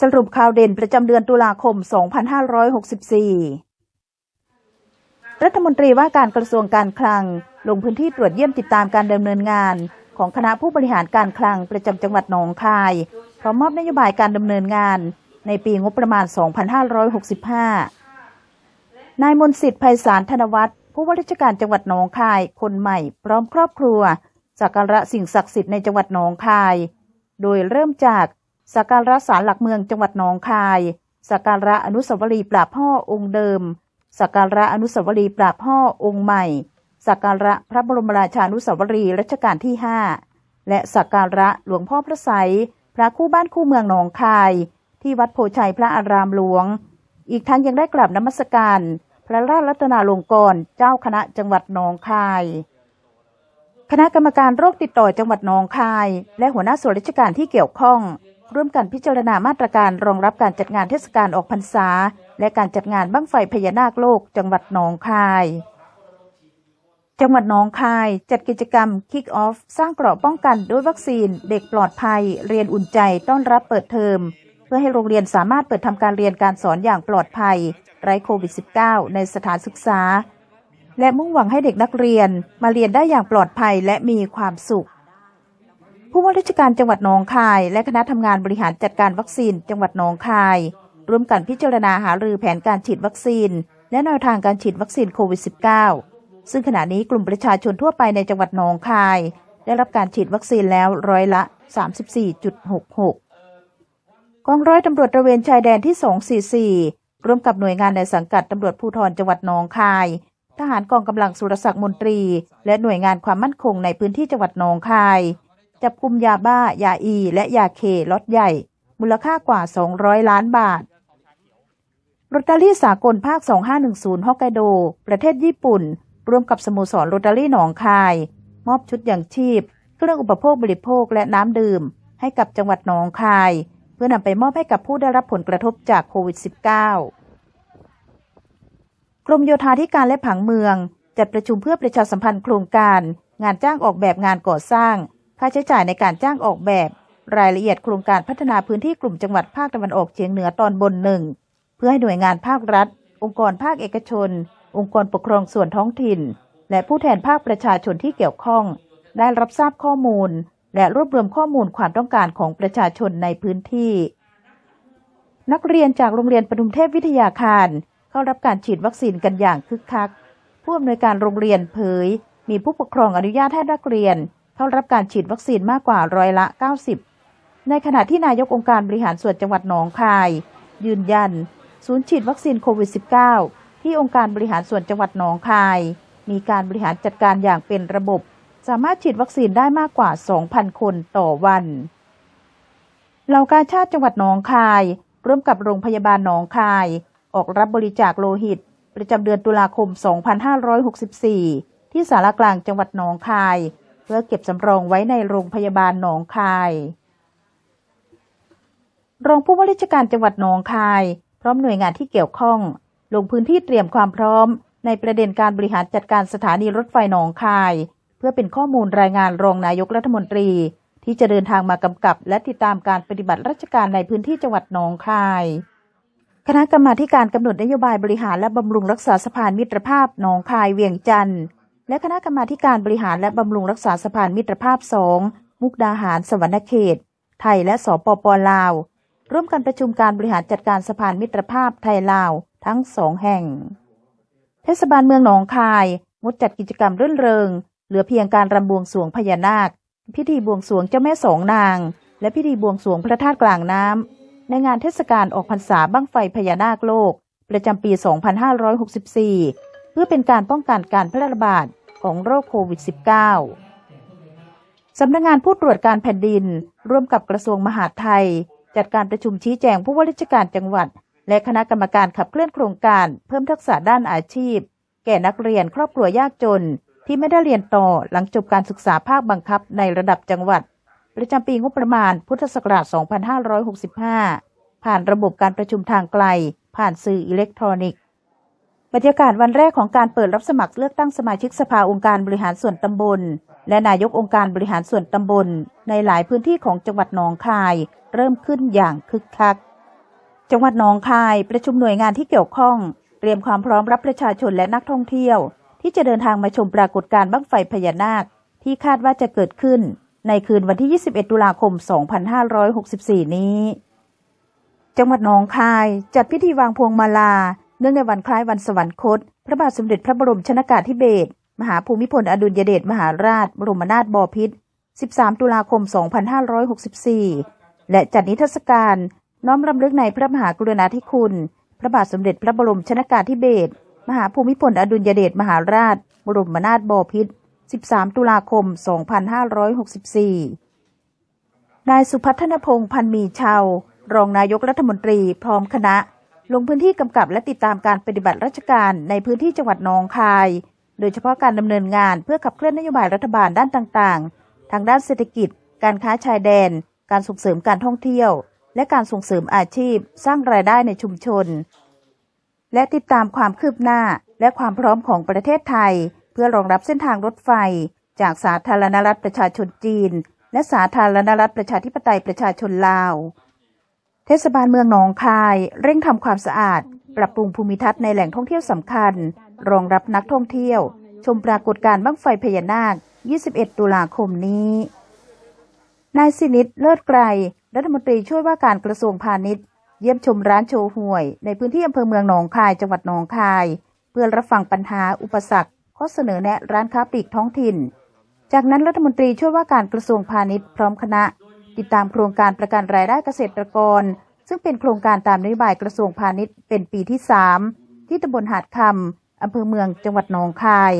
สรุปข่าวเด่นประจำเดือนตุลาคม 2564 รัฐมนตรีว่าการกระทรวงการคลัง ลงพื้นที่ตรวจเยี่ยมติดตามการดำเนินงาน ของคณะผู้บริหารการคลังประจำจังหวัดหนองคาย พร้อมมอบนโยบายการดำเนินงาน ในปีงบประมาณ 2565 นายมนสิทธิ์ไพศาลธนวัฒน์ผู้ว่าราชการจังหวัดหนองคาย คนใหม่ พร้อมครอบครัวสักการะสิ่งศักดิ์สิทธิ์ในจังหวัดหนองคาย โดยเริ่มจาก สักการะศาลหลักเมืองจังหวัดหนองคาย สักการะอนุสาวรีย์ปราบพ่อองค์เดิม สักการะอนุสาวรีย์ปราบพ่อองค์ใหม่ สักการะพระบรมราชานุสาวรีย์รัชกาลที่5และสักการะหลวงพ่อพระไสยพระคู่บ้านคู่เมืองหนองคาย ที่วัดโพชัยพระอารามหลวง อีกทั้งยังได้กราบนมัสการ พระราชรัตนาลงกรณ์เจ้าคณะจังหวัดหนองคายคณะกรรมการโรคติดต่อจังหวัดหนองคาย และหัวหน้าส่วนราชการที่เกี่ยวข้อง ร่วมกันพิจารณามาตรการรองรับการจัดงานเทศกาลออกพรรษา และการจัดงานบั้งไฟพญานาคโลก จังหวัดหนองคาย จังหวัดหนองคาย จัดกิจกรรม Kick Off สร้างเกราะป้องกันด้วยวัคซีน เด็กปลอดภัย เรียนอุ่นใจต้อนรับเปิดเทอม เพื่อให้โรงเรียนสามารถเปิดทำการเรียนการสอนอย่างปลอดภัย ไร้โควิด -19 ในสถานศึกษา และมุ่งหวังให้เด็กนักเรียนมาเรียนได้อย่างปลอดภัยและมีความสุข ผู้ว่าราชการจังหวัดหนองคาย และคณะทำงานบริหารจัดการวัคซีน จังหวัดหนองคาย ร่วมกันพิจารณาหารือแผนการฉีดวัคซีน และแนวทางการฉีดวัคซีนโควิด -19 ซึ่งขณะนี้กลุ่มประชาชนทั่วไปในจังหวัดหนองคาย ได้รับการฉีดวัคซีนแล้วร้อยละ 34.66 กองร้อยตำรวจตระเวนชายแดนที่ 244 ร่วมกับหน่วยงานในสังกัดตำรวจภูธรจังหวัดหนองคาย ทหารกองกำลังสุรศักดิ์มนตรี และหน่วยงานความมั่นคงในพื้นที่จังหวัดหนองคาย จับกุมยาบ้ายาอี และยาเคล็อตใหญ่ มูลค่ากว่า 200 ล้านบาทโรตารี่สากลภาค 2510 ฮอกไกโด ประเทศญี่ปุ่น ร่วมกับสโมสรโรตารี่หนองคาย มอบชุดอย่างชีพ เครื่องอุปโภคบริโภคและน้ำดื่ม ให้กับจังหวัดหนองคาย เพื่อนำไปมอบให้กับผู้ได้รับผลกระทบจากโควิด -19 กรมโยธาธิการและผังเมือง จัดประชุมเพื่อประชาสัมพันธ์โครงการ งานจ้างออกแบบงานก่อสร้าง ค่าใช้จ่ายในการจ้างออกแบบ รายละเอียดโครงการพัฒนาพื้นที่กลุ่มจังหวัดภาคตะวันออกเฉียงเหนือตอนบนหนึ่งเพื่อให้หน่วยงานภาครัฐ องค์กรภาคเอกชน องค์กรปกครองส่วนท้องถิ่น และผู้แทนภาคประชาชนที่เกี่ยวข้อง ได้รับทราบข้อมูล และรวบรวมข้อมูลความต้องการของประชาชนในพื้นที่ นักเรียนจากโรงเรียนปทุมเทพวิทยาคารเข้ารับการฉีดวัคซีนกันอย่างคึกคัก ผู้อำนวยการโรงเรียนเผย มีผู้ปกครองอนุญาตให้นักเรียน เข้ารับการฉีดวัคซีนมากกว่าร้อยละ 90 ในขณะที่นายกองค์การบริหารส่วนจังหวัดหนองคาย ยืนยัน ศูนย์ฉีดวัคซีนโควิด -19 ที่องค์การบริหารส่วนจังหวัดหนองคาย มีการบริหารจัดการอย่างเป็นระบบ สามารถฉีดวัคซีนได้มากกว่า 2,000 คนต่อวันเหล่ากาชาติจังหวัดหนองคาย ร่วมกับโรงพยาบาลหนองคาย ออกรับบริจาคโลหิต ประจำเดือนตุลาคม 2564 ที่สารกลางจังหวัดหนองคาย เพื่อเก็บสำรองไว้ในโรงพยาบาลหนองคาย รองผู้ว่าราชการจังหวัดหนองคาย พร้อมหน่วยงานที่เกี่ยวข้อง ลงพื้นที่เตรียมความพร้อม ในประเด็นการบริหารจัดการสถานีรถไฟหนองคาย เพื่อเป็นข้อมูลรายงานรองนายกรัฐมนตรี ที่จะเดินทางมากำกับ และติดตามการปฏิบัติราชการในพื้นที่จังหวัดหนองคายคณะกรรมาการกำหนดนโยบายบริหารและบำรุงรักษาสะพานมิตรภาพหนองคายเวียงจันทร์ และคณะกรรมาการบริหารและบำรุงรักษาสะพานมิตรภาพสองมุกดาหารสวรรณเขต ไทยและสปปลาว ร่วมกันประชุมการบริหารจัดการสะพานมิตรภาพไทยลาวทั้งสองแห่ง เทศบาลเมืองหนองคาย งดจัดกิจกรรมรื่นเริง เหลือเพียงการรำบวงสวงพญานาค พิธีบวงสวงเจ้าแม่สองนาง และพิธีบวงสวงพระธาตุกลางน้ำในงานเทศกาลออกพรรษาบั้งไฟพญานาคโลก ประจำปี 2564 เพื่อเป็นการป้องกันการแพร่ระบาดของโรคโควิด -19 สำนักงานผู้ตรวจการแผ่นดิน ร่วมกับกระทรวงมหาดไทย จัดการประชุมชี้แจงผู้ว่าราชการจังหวัด และคณะกรรมการขับเคลื่อนโครงการเพิ่มทักษะด้านอาชีพ แก่นักเรียนครอบครัวยากจน ที่ไม่ได้เรียนต่อหลังจบการศึกษาภาคบังคับในระดับจังหวัด ประจำปีงบประมาณพุทธศักราช 2565 ผ่านระบบการประชุมทางไกล ผ่านสื่ออิเล็กทรอนิกส์ บรรยากาศวันแรกของการเปิดรับสมัครเลือกตั้งสมาชิกสภาองค์การบริหารส่วนตำบล และนายกองค์การบริหารส่วนตำบล ในหลายพื้นที่ของจังหวัดหนองคาย เริ่มขึ้นอย่างคึกคัก จังหวัดหนองคายประชุมหน่วยงานที่เกี่ยวข้อง เตรียมความพร้อมรับประชาชนและนักท่องเที่ยว ที่จะเดินทางมาชมปรากฏการณ์บั้งไฟพญานาค ที่คาดว่าจะเกิดขึ้น ในคืนวันที่ 21 ตุลาคม 2564 นี้ จังหวัดหนองคายจัดพิธีวางพวงมาลา นื่องในวันคล้ายวันสวรรคต พระบาทสมเด็จพระบรมชนากาธิเบศรมหาภูมิพลอดุลยเดชมหาราช บรมนาถบพิตร 13 ตุลาคม 2564 และจัดนิทรรศการน้อมรำลึกในพระมหากรุณาธิคุณ พระบาทสมเด็จพระบรมชนากาธิเบศร มหาภูมิพลอดุลยเดชมหาราช บรมนาถบพิตร 13 ตุลาคม 2564 นายสุพัฒนพงษ์พันมีชาว รองนายกรัฐมนตรีพร้อมคณะ ลงพื้นที่กำกับและติดตามการปฏิบัติราชการในพื้นที่จังหวัดหนองคาย โดยเฉพาะการดำเนินงานเพื่อขับเคลื่อนนโยบายรัฐบาลด้านต่างๆ ทางด้านเศรษฐกิจ การค้าชายแดน การส่งเสริมการท่องเที่ยว และการส่งเสริมอาชีพ สร้างรายได้ในชุมชน และติดตามความคืบหน้าและความพร้อมของประเทศไทย เพื่อรองรับเส้นทางรถไฟ จากสาธารณรัฐประชาชนจีน และสาธารณรัฐประชาธิปไตยประชาชนลาว เทศบาลเมืองหนองคาย เร่งทำความสะอาด ปรับปรุงภูมิทัศน์ในแหล่งท่องเที่ยวสำคัญ รองรับนักท่องเที่ยว ชมปรากฏการณ์บั้งไฟพญานาค 21 ตุลาคมนี้ นายสินิตเลิศไกร รัฐมนตรีช่วยว่าการกระทรวงพาณิชย์ เยี่ยมชมร้านโชว์หวย ในพื้นที่อำเภอเมืองหนองคาย จังหวัดหนองคาย เพื่อรับฟังปัญหาอุปสรรค ข้อเสนอแนะร้านค้าปลีกท้องถิ่น จากนั้นรัฐมนตรีช่วยว่าการกระทรวงพาณิชย์พร้อมคณะ ติดตามโครงการประกันรายได้เกษตรกร ซึ่งเป็นโครงการตามนโยบายกระทรวงพาณิชย์เป็นปีที่ 3 ที่ตำบลหาดคำอำเภอเมืองจังหวัดหนองคาย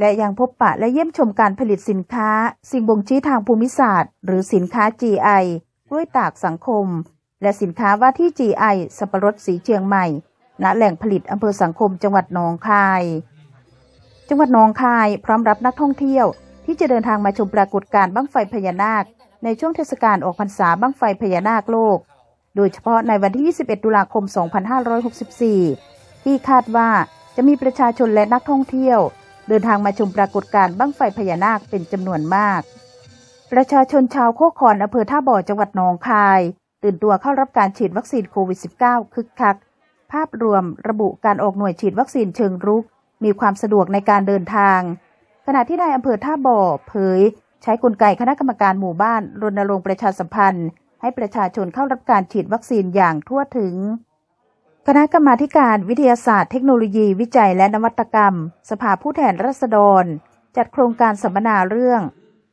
และยังพบปะและเยี่ยมชมการผลิตสินค้า สิ่งบ่งชี้ทางภูมิศาสตร์ หรือสินค้า GI กล้วยตากสังคม และสินค้าว่าที่ GI สับปะรดสีเชียงใหม่ณแหล่งผลิตอำเภอสังคมจังหวัดหนองคาย จังหวัดหนองคายพร้อมรับนักท่องเที่ยวที่จะเดินทางมาชมปรากฏการณ์บั้งไฟพญานาค ในช่วงเทศกาลออกพรรษาบั้งไฟพญานาคโลก โดยเฉพาะในวันที่ 21 ตุลาคม 2564 ที่คาดว่าจะมีประชาชนและนักท่องเที่ยว เดินทางมาชมปรากฏการณ์บั้งไฟพญานาคเป็นจำนวนมาก ประชาชนชาวโคกคอนอำเภอท่าบ่อจังหวัดหนองคาย ตื่นตัวเข้ารับการฉีดวัคซีนโควิด -19 คึกคัก ภาพรวมระบุการออกหน่วยฉีดวัคซีนเชิงรุก มีความสะดวกในการเดินทาง ขณะที่นายอำเภอท่าบ่อเผย ใช้กลไกคณะกรรมการหมู่บ้านรณรงค์ประชาสัมพันธ์ ให้ประชาชนเข้ารับการฉีดวัคซีนอย่างทั่วถึง คณะกรรมาการวิทยาศาสตร์เทคโนโลยีวิจัยและนวัตกรรม สภาผู้แทนราษฎร จัดโครงการสัมมนาเรื่อง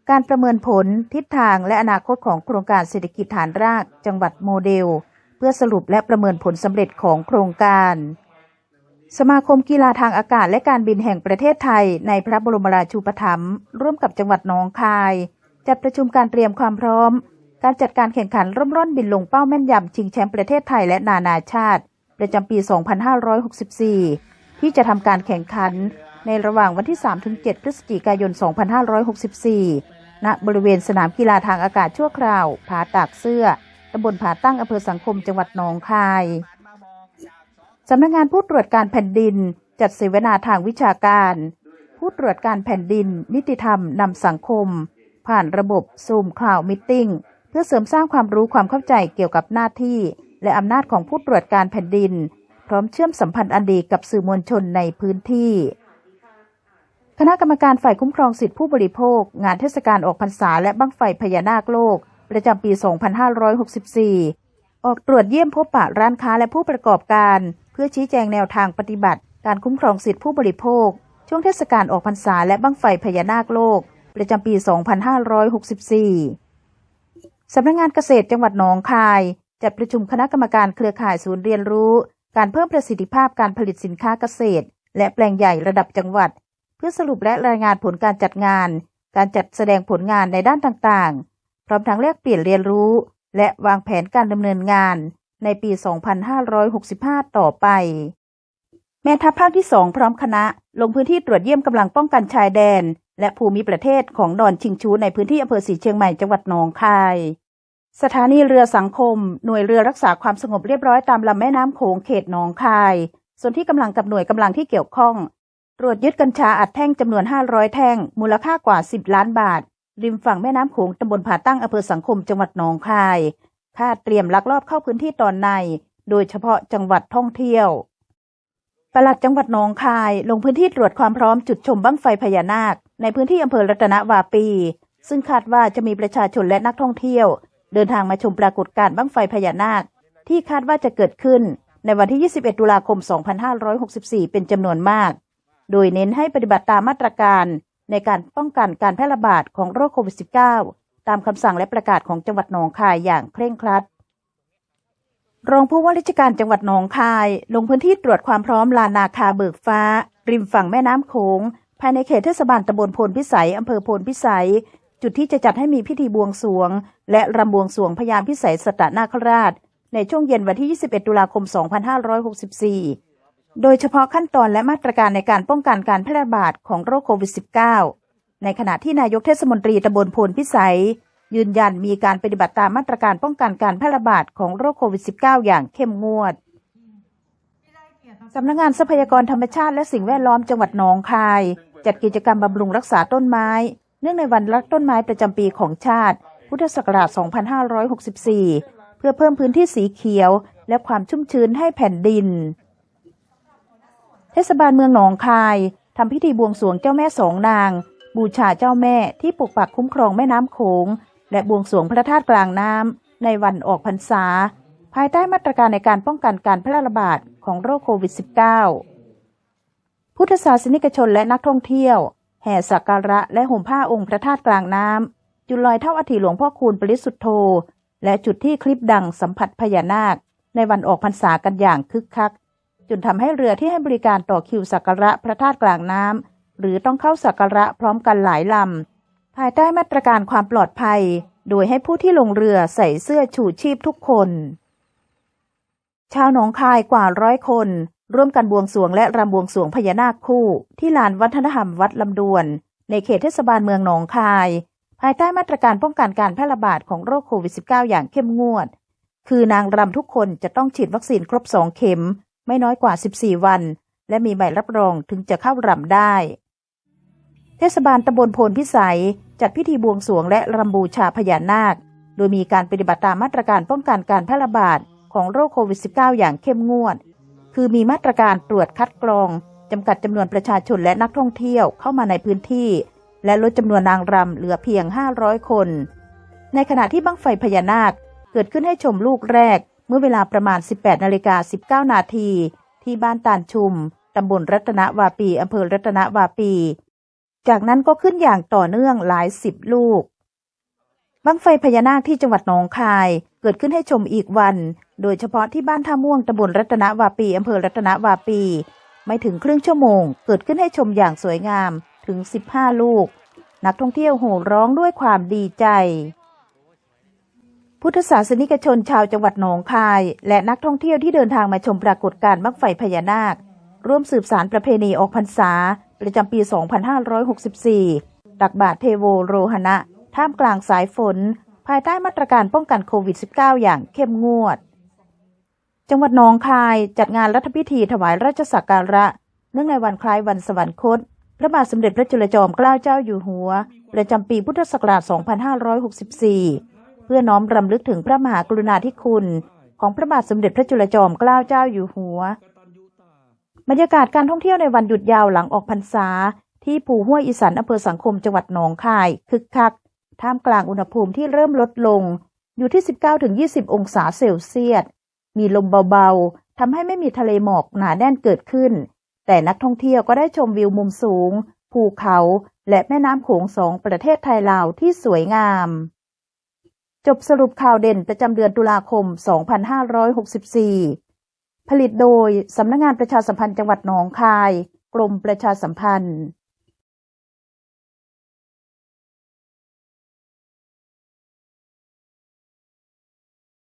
การประเมินผลทิศทางและอนาคตของโครงการเศรษฐกิจฐานราก จังหวัดโมเดล เพื่อสรุปและประเมินผลสำเร็จของโครงการ สมาคมกีฬาทางอากาศและการบินแห่งประเทศไทย ในพระบรมราชูปถัมภ์ร่วมกับจังหวัดหนองคาย จัดประชุมการเตรียมความพร้อม การจัดการแข่งขันร่มร่อนบินลงเป้าแม่นยำชิงแชมป์ประเทศไทยและนานาชาติ ประจำปี 2564 ที่จะทำการแข่งขันในระหว่างวันที่ 3-7 พฤศจิกายน 2564 ณ บริเวณสนามกีฬาทางอากาศชั่วคราว ผาตากเสื้อตำบลผาตั้งอำเภอสังคมจังหวัดหนองคาย สำนักงานผู้ตรวจการแผ่นดิน จัดเสวนาทางวิชาการ ผู้ตรวจการแผ่นดิน นิติธรรมนำสังคม ผ่านระบบซูมคลาวมิทติ้งเพื่อเสริมสร้างความรู้ความเข้าใจเกี่ยวกับหน้าที่ และอำนาจของผู้ตรวจการแผ่นดิน พร้อมเชื่อมสัมพันธ์อันดีกับสื่อมวลชนในพื้นที่ คณะกรรมการฝ่ายคุ้มครองสิทธิผู้บริโภค งานเทศกาลออกพรรษาและบั้งไฟพญานาคโลก ประจำปี 2564 ออกตรวจเยี่ยมพบปะร้านค้าและผู้ประกอบการ พื่อชี้แจงแนวทางปฏิบัติ การคุ้มครองสิทธิผู้บริโภค ช่วงเทศกาลออกพรรษาและบั้งไฟพญานาคโลก ประจำปี 2564 สำนักงงานเกษตรจังหวัดหนองคาย จัดประชุมคณะกรรมการเครือข่ายศูนย์เรียนรู้ การเพิ่มประสิทธิภาพการผลิตสินค้าเกษตร และแปลงใหญ่ระดับจังหวัด เพื่อสรุปและรายงานผลการจัดงาน การจัดแสดงผลงานในด้านต่างๆ พร้อมทั้งแลกเปลี่ยนเรียนรู้ และวางแผนการดำเนินงาน ในปี 2565 ต่อไป แม่ทัพภาคที่2พร้อมคณะ ลงพื้นที่ตรวจเยี่ยมกำลังป้องกันชายแดน และภูมิประเทศของดอนชิงชูในพื้นที่อำเภอสีเชียงใหม่จังหวัดหนองคาย สถานีเรือสังคม หน่วยเรือรักษาความสงบเรียบร้อยตามลำแม่น้ำโขงเขตหนองคาย ส่วนที่กำลังกับหน่วยกำลังที่เกี่ยวข้อง ตรวจยึดกัญชาอัดแท่งจำนวน 500 แท่ง มูลค่ากว่า 10 ล้านบาทริมฝั่งแม่น้ำโขงตำบลผาตั้งอำเภอสังคมจังหวัดหนองคาย คาดเตรียมลักลอบเข้าพื้นที่ตอนใน โดยเฉพาะจังหวัดท่องเที่ยวปลัดจังหวัดหนองคายลงพื้นที่ตรวจความพร้อมจุดชมบั้งไฟพญานาค ในพื้นที่อำเภอรัตนวาปี ซึ่งคาดว่าจะมีประชาชนและนักท่องเที่ยว เดินทางมาชมปรากฏการณ์บั้งไฟพญานาค ที่คาดว่าจะเกิดขึ้นในวันที่ 21 ตุลาคม 2564 เป็นจำนวนมาก โดยเน้นให้ปฏิบัติตามมาตรการในการป้องกันการแพร่ระบาดของโรคโควิด -19 ตามคำสั่งและประกาศของจังหวัดหนองคายอย่างเคร่งครัด รองผู้ว่าราชการจังหวัดหนองคาย ลงพื้นที่ตรวจความพร้อมลานนาคาเบิกฟ้า ริมฝั่งแม่น้ำโขงภายในเขตเทศบาลตำบลโพนพิสัยอำเภอโพนพิสัย จุดที่จะจัดให้มีพิธีบวงสวง และรำบวงสวงพญาพิสัยสตนาคราช ในช่วงเย็นวันที่ 21 ตุลาคม 2564 โดยเฉพาะขั้นตอนและมาตรการในการป้องกันการแพร่ระบาดของโรคโควิด -19 ในขณะที่นายกเทศมนตรีตำบลโพนพิสัย ยืนยันมีการปฏิบัติตามมาตรการป้องกันการแพร่ระบาดของโรคโควิด -19 อย่างเข้มงวดสำนักงานทรัพยากรธรรมชาติและสิ่งแวดล้อมจังหวัดหนองคาย จัดกิจกรรมบำรุงรักษาต้นไม้ เนื่องในวันรักต้นไม้ประจำปีของชาติ พุทธศักราช 2564 เพื่อเพิ่มพื้นที่สีเขียว และความชุ่มชื้นให้แผ่นดิน เทศบาลเมืองหนองคายทำพิธีบวงสรวงเจ้าแม่สองนาง บูชาเจ้าแม่ที่ปกปักคุ้มครองแม่น้ำโขง และบวงสรวงพระธาตุกลางน้ำในวันออกพรรษา ภายใต้มาตรการในการป้องกันการแพร่ระบาดของโรคโควิด -19 พุทธศาสนิกชนและนักท่องเที่ยว แห่สักการะและห่มผ้าองค์พระธาตุกลางน้ำจุดลอยเท่าอัฐิหลวงพ่อคูณปริสุทธโธ และจุดที่คลิปดังสัมผัสพญานาค ในวันออกพรรษากันอย่างคึกคักจนทำให้เรือที่ให้บริการต่อคิวสักการะพระธาตุกลางน้ำ หรือต้องเข้าสักการะพร้อมกันหลายลำ ภายใต้มาตรการความปลอดภัย โดยให้ผู้ที่ลงเรือใส่เสื้อชูชีพทุกคน ชาวหนองคายกว่าร้อยคน ร่วมกันบวงสรวงและรำบวงสรวงพญานาคคู่ ที่ลานวัฒนธรรมวัดลำดวน ในเขตเทศบาลเมืองหนองคาย ภายใต้มาตรการป้องกันการแพร่ระบาดของโรคโควิด -19 อย่างเข้มงวด คือนางรำทุกคนจะต้องฉีดวัคซีนครบ2เข็ม ไม่น้อยกว่า 14 วันและมีใบรับรองถึงจะเข้ารำได้ เทศบาลตำบลโพนพิสัย จัดพิธีบวงสรวงและรำบูชาพญานาค โดยมีการปฏิบัติตามมาตรการป้องกันการแพร่ระบาดของโรคโควิด -19 อย่างเข้มงวด คือมีมาตรการตรวจคัดกรอง จำกัดจำนวนประชาชนและนักท่องเที่ยวเข้ามาในพื้นที่ และลดจำนวนนางรำเหลือเพียง 500 คน ในขณะที่บั้งไฟพญานาค เกิดขึ้นให้ชมลูกแรก เมื่อเวลาประมาณ 18นาฬิกา19นาทีที่บ้านตาลชุมตำบลรัตนวาปีอำเภอรัตนวาปี จากนั้นก็ขึ้นอย่างต่อเนื่องหลายสิบลูก บั้งไฟพญานาคที่จังหวัดหนองคายเกิดขึ้นให้ชมอีกวัน โดยเฉพาะที่บ้านท่าม่วงตำบลรัตนวาปีอำเภอรัตนวาปี ไม่ถึงครึ่งชั่วโมง เกิดขึ้นให้ชมอย่างสวยงามถึง 15 ลูก นักท่องเที่ยวโห่ร้องด้วยความดีใจ พุทธศาสนิกชนชาวจังหวัดหนองคาย และนักท่องเที่ยวที่เดินทางมาชมปรากฏการณ์บั้งไฟพญานาค ร่วมสืบสารประเพณีออกพรรษา ประจำปี 2564 ตักบาตรเทโวโรหณะ ท่ามกลางสายฝน ภายใต้มาตรการป้องกันโควิด -19 อย่างเข้มงวด จังหวัดหนองคายจัดงานรัฐพิธีถวายราชสักการะ เนื่องในวันคล้ายวันสวรรคต พระบาทสมเด็จพระจุลจอมเกล้าเจ้าอยู่หัว ประจำปีพุทธศักราช 2564 เพื่อน้อมรำลึกถึงพระมหากรุณาธิคุณ ของพระบาทสมเด็จพระจุลจอมเกล้าเจ้าอยู่หัว บรรยากาศการท่องเที่ยวในวันหยุดยาวหลังออกพรรษา ที่ภูห้วยอีสานอำเภอสังคมจังหวัดหนองคาย คึกคัก ท่ามกลางอุณหภูมิที่เริ่มลดลง อยู่ที่ 19-20 องศาเซลเซียส มีลมเบาๆทำให้ไม่มีทะเลหมอกหนาแน่นเกิดขึ้น แต่นักท่องเที่ยวก็ได้ชมวิวมุมสูง ภูเขา และแม่น้ำโขงสองประเทศไทยลาวที่สวยงาม จบสรุปข่าวเด่นประจำเดือนตุลาคม 2564 ผลิตโดยสำนักงงานประชาสัมพันธ์จังหวัดหนองคาย กรมประชาสัมพันธ์